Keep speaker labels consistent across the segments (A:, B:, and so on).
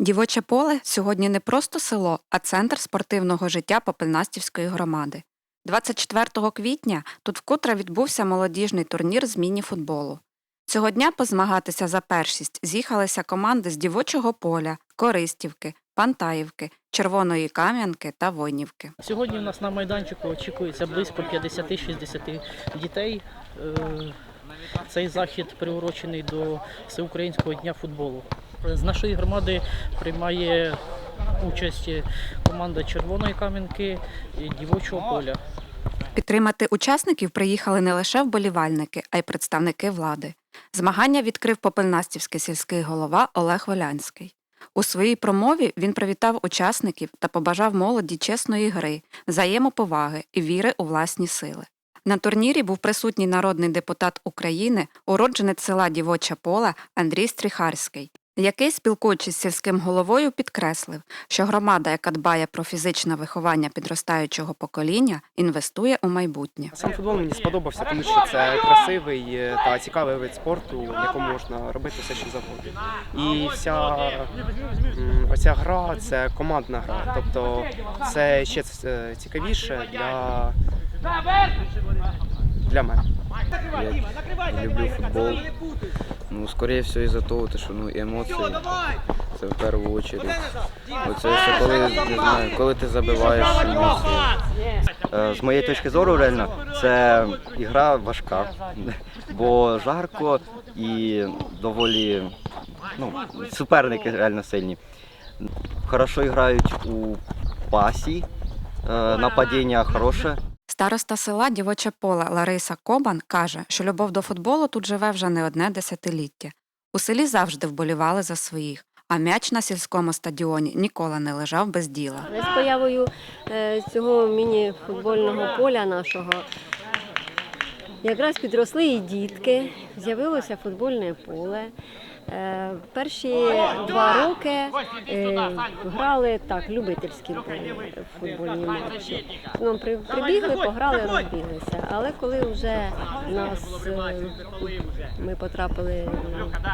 A: Дівоче поле сьогодні не просто село, а центр спортивного життя Попельнастівської громади. 24 квітня тут вкотре відбувся молодіжний турнір з міні-футболу. Цього дня позмагатися за першість з'їхалися команди з Дівочого поля, Користівки, Пантаївки, Червоної Кам'янки та Войнівки.
B: Сьогодні у нас на майданчику очікується близько 50-60 дітей. Е, Цей захід приурочений до Всеукраїнського дня футболу. З нашої громади приймає участь команда Червоної Кам'янки і Дівочого поля.
A: Підтримати учасників приїхали не лише вболівальники, а й представники влади. Змагання відкрив Попельнастівський сільський голова Олег Волянський. У своїй промові він привітав учасників та побажав молоді чесної гри, взаємоповаги і віри у власні сили. На турнірі був присутній народний депутат України, уродженець села Дівоча Пола Андрій Стріхарський, який, спілкуючись з сільським головою, підкреслив, що громада, яка дбає про фізичне виховання підростаючого покоління, інвестує у майбутнє.
C: Сам футбол мені сподобався, тому що це красивий е, та цікавий вид спорту, в якому можна робити все, що завгодно. І вся оця гра це командна гра. Тобто це ще е, цікавіше для, для мене.
D: Я люблю футбол. Ну, скорее всего, из-за того, що ну, емоції це в першу чергу. Оце все коли не знаю, коли ти забиваєш емоції.
E: Е, З моєї точки зору, реально, це ігра важка, бо жарко і доволі ну, суперники реально сильні. Хорошо грають у пасі, е, нападіння хороше.
A: Староста села Дівоче поле Лариса Кобан каже, що любов до футболу тут живе вже не одне десятиліття. У селі завжди вболівали за своїх, а м'яч на сільському стадіоні ніколи не лежав без діла.
F: З появою е, цього міні-футбольного поля нашого якраз підросли і дітки, з'явилося футбольне поле. Е, Перші два роки е, грали так, любительські футбольні матчі. Ну, прибігли, пограли, розбіглися. Але коли вже нас е, ми потрапили,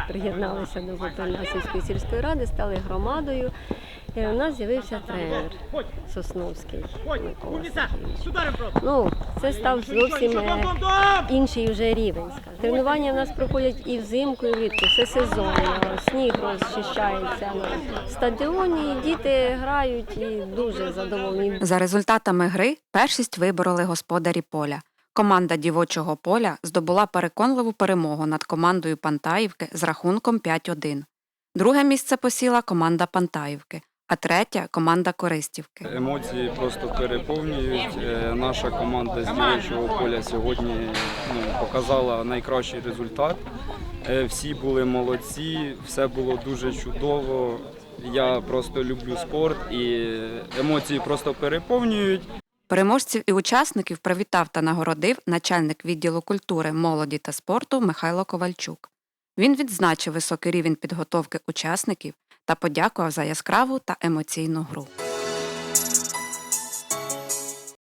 F: приєдналися до Попельнасівської сільської ради, стали громадою. І у нас з'явився тренер Сосновський Микола Ну, це став зовсім інший вже рівень. Тренування в нас проходять і взимку, і влітку, все сезонно, сніг розчищається на стадіоні, діти грають і дуже задоволені.
A: За результатами гри першість вибороли господарі поля. Команда дівочого поля здобула переконливу перемогу над командою Пантаївки з рахунком 5-1. Друге місце посіла команда Пантаївки, а третя команда Користівки.
G: Емоції просто переповнюють. Е, Наша команда з діючого поля сьогодні ну, показала найкращий результат. Е, Всі були молодці, все було дуже чудово. Я просто люблю спорт і емоції просто переповнюють.
A: Переможців і учасників привітав та нагородив начальник відділу культури, молоді та спорту Михайло Ковальчук. Він відзначив високий рівень підготовки учасників та подякував за яскраву та емоційну гру.